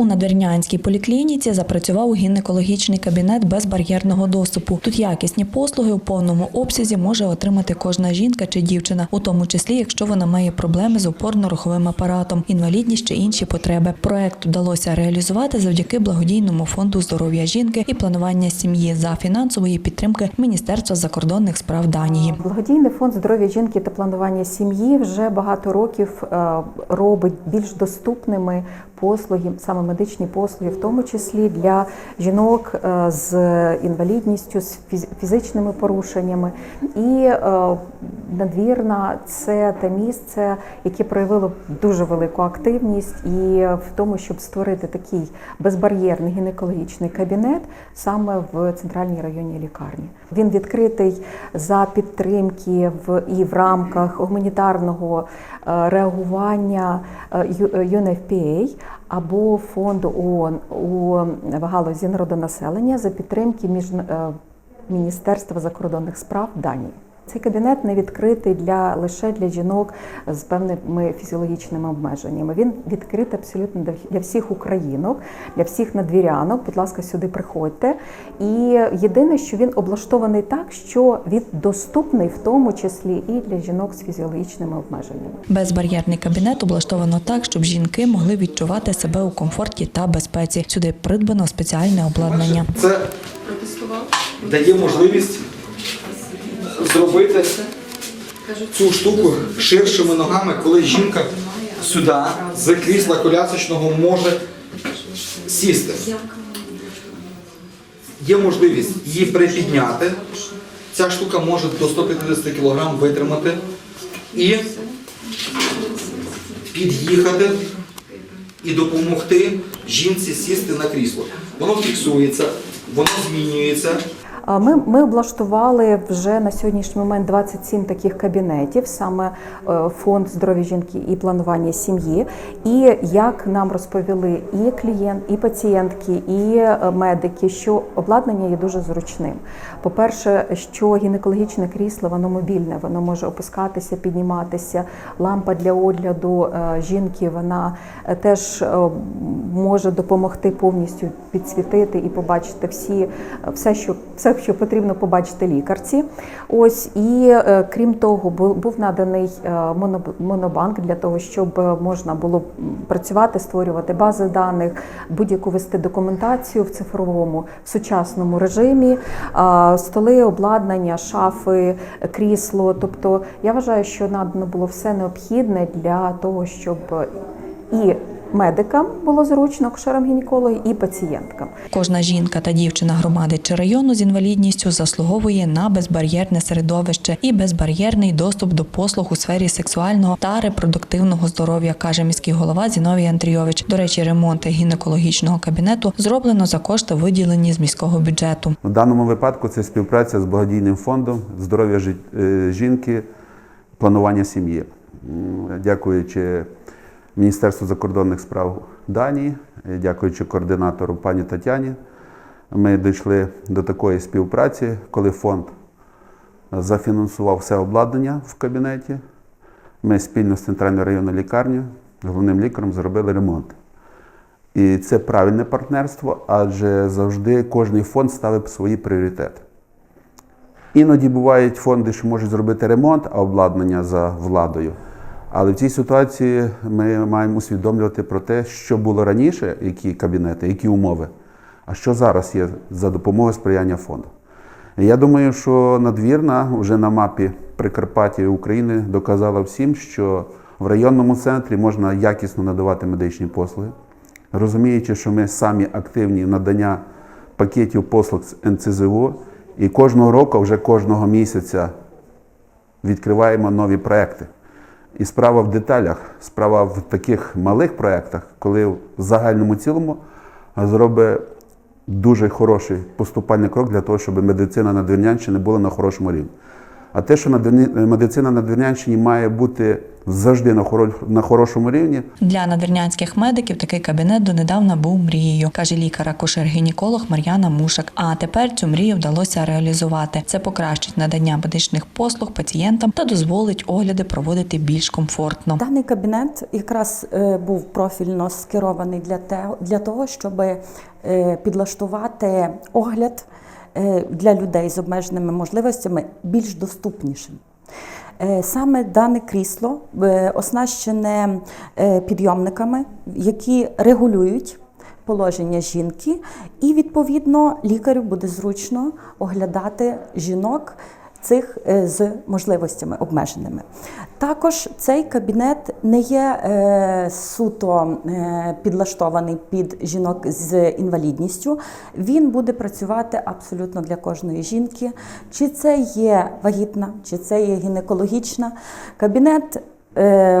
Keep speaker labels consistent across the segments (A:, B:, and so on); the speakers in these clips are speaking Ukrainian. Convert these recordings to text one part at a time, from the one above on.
A: У надвірнянській поліклініці запрацював гінекологічний кабінет безбар'єрного доступу. Тут якісні послуги у повному обсязі може отримати кожна жінка чи дівчина, у тому числі, якщо вона має проблеми з опорно-руховим апаратом, інвалідність чи інші потреби. Проект вдалося реалізувати завдяки благодійному фонду здоров'я жінки і планування сім'ї за фінансової підтримки Міністерства закордонних справ Данії.
B: Благодійний фонд здоров'я жінки та планування сім'ї вже багато років е, робить більш доступними послуги, саме медичні послуги, в тому числі для жінок е, з інвалідністю, з фіз- фізичними порушеннями. І е, надвірна це те місце, яке проявило дуже велику активність і в тому, щоб створити такий безбар'єрний гінекологічний кабінет саме в центральній районній лікарні. Він відкритий за підтримки в і в рамках гуманітарного е, реагування UNFPA або фонду ООН у галузі народонаселення за підтримки між Міністерства закордонних справ Данії. Цей кабінет не відкритий для лише для жінок з певними фізіологічними обмеженнями. Він відкритий абсолютно для- всіх українок, для всіх надвірянок. Будь ласка, сюди приходьте. І єдине, що він облаштований так, що він доступний в тому числі і для жінок з фізіологічними обмеженнями.
A: Безбар'єрний кабінет облаштовано так, щоб жінки могли відчувати себе у комфорті та безпеці. Сюди придбано спеціальне обладнання.
C: Це дає можливість зробити цю штуку ширшими ногами, коли жінка сюди з крісла колясочного може сісти. Є можливість її припідняти. Ця штука може до 150 кг витримати і під'їхати і допомогти жінці сісти на крісло. Воно фіксується, воно змінюється.
B: Ми, ми облаштували вже на сьогоднішній момент 27 таких кабінетів, саме е, фонд здоров'я жінки і планування сім'ї. І як нам розповіли і клієнт, і пацієнтки, і е, медики, що обладнання є дуже зручним. По-перше, що гінекологічне крісло воно мобільне, воно може опускатися, підніматися. Лампа для огляду е, жінки вона теж може допомогти повністю підсвітити і побачити всі все, що все, що потрібно побачити лікарці. Ось і е, крім того, бу- був наданий е, монобанк для того, щоб е, можна було працювати, створювати бази даних, будь-яку вести документацію в цифровому сучасному режимі, столи, обладнання, шафи, крісло. Тобто я вважаю, що надано було все необхідне для того, щоб і медикам було зручно, акушерам гінекологи, і пацієнткам.
A: Кожна жінка та дівчина громади чи району з інвалідністю заслуговує на безбар'єрне середовище і безбар'єрний доступ до послуг у сфері сексуального та репродуктивного здоров'я, каже міський голова Зіновій Андрійович. До речі, ремонт гінекологічного кабінету зроблено за кошти, виділені з міського бюджету.
D: В даному випадку це співпраця з благодійним фондом здоров'я е, жінки, планування сім'ї. Дякуючи Міністерству закордонних справ Данії, е, дякуючи координатору пані Тетяні, ми дійшли до такої співпраці, коли фонд зафінансував все обладнання в кабінеті. Ми спільно з центральною районною лікарнею, головним лікарем зробили ремонт. І це правильне партнерство, адже завжди кожний фонд ставить свої пріоритети. Іноді бувають фонди, що можуть зробити ремонт, а обладнання за владою. Але в цій ситуації ми маємо усвідомлювати про те, що було раніше, які кабінети, які умови, а що зараз є за допомогою сприяння фонду. Я думаю, що надвірна вже на мапі Прикарпаття і України доказала всім, що в районному центрі можна якісно надавати медичні послуги, розуміючи, що ми самі активні в надання пакетів послуг з НЦЗУ, і кожного року, вже кожного місяця відкриваємо нові проекти. І справа в деталях, справа в таких малих проєктах, коли в загальному цілому зробить дуже хороший поступальний крок для того, щоб медицина на Двірнянщині була на хорошому рівні. А те, що медицина на Двірнянщині має бути завжди на хоро- на хорошому рівні,
A: Для надвірнянських медиків такий кабінет донедавна був мрією, каже лікар-акушер-гінеколог Мар'яна Мушак. А тепер цю мрію вдалося реалізувати. Це покращить надання медичних послуг пацієнтам та дозволить огляди проводити більш комфортно.
E: Даний кабінет якраз е, був профільно скерований для, те, для того, щоб е, підлаштувати огляд для людей з обмеженими можливостями більш доступнішим. Е, Саме дане крісло е, оснащене е, підйомниками, які регулюють положення жінки, і відповідно лікарю буде зручно оглядати жінок цих е, з можливостями обмеженими. Також цей кабінет не є е, суто е, підлаштований під жінок з інвалідністю. Він буде працювати абсолютно для кожної жінки. Чи це є вагітна, чи це є гінекологічна. Кабінет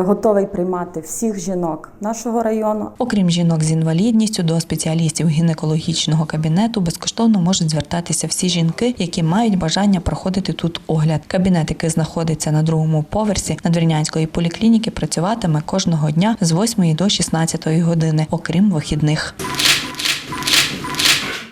E: готовий приймати всіх жінок нашого району,
A: Окрім жінок з інвалідністю, до спеціалістів гінекологічного кабінету безкоштовно можуть звертатися всі жінки, які мають бажання проходити тут огляд. Кабінет, який знаходиться на другому поверсі надвірнянської поліклініки, працюватиме кожного дня з 8 до 16 години, окрім вихідних.